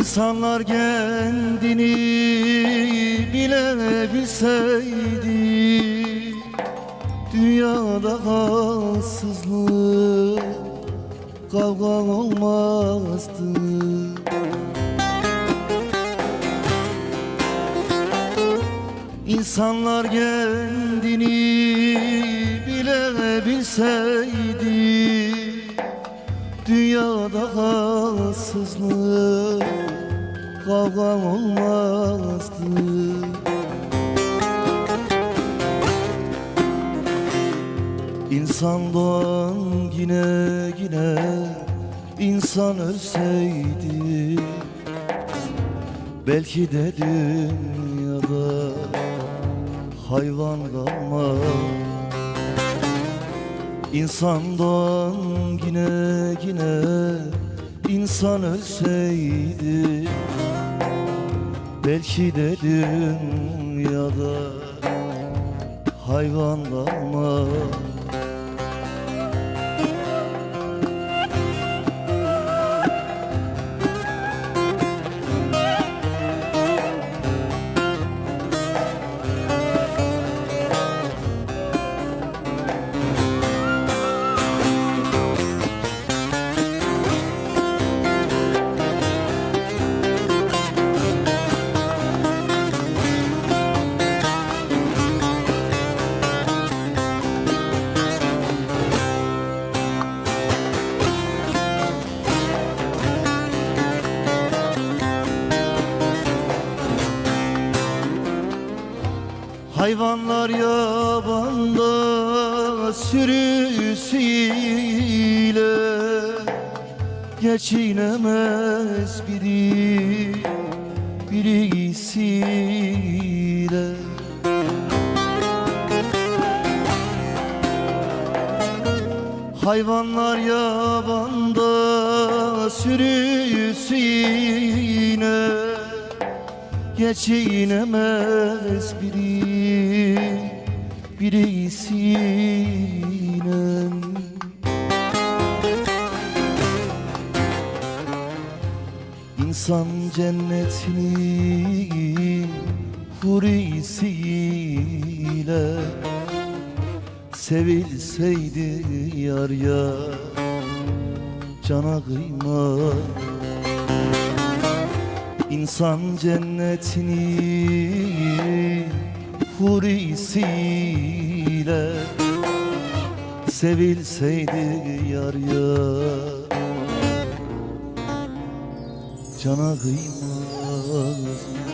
İnsanlar kendini bile bilseydi Dünyada haksızlık kavga olmazdı. İnsanlar kendini bile bilseydi Dünyada haksızlık kavga olmazdı. İnsan doğan yine yine insan ölseydi Belki de dünyada hayvan kalmaz. İnsan doğan yine yine insan ölseydi Belki de dünyada hayvan kalmaz Hayvanlar yabanda sürüsüyle Geçinemez biri birisiyle. Hayvanlar yabanda sürüsüyle Geçinemez biri birisiyle İnsan cennetini hurisiyle Sevilseydi yar ya cana kıyma İnsan cennetini hurisiyle Sevilseydi yar ya Cana kıymaz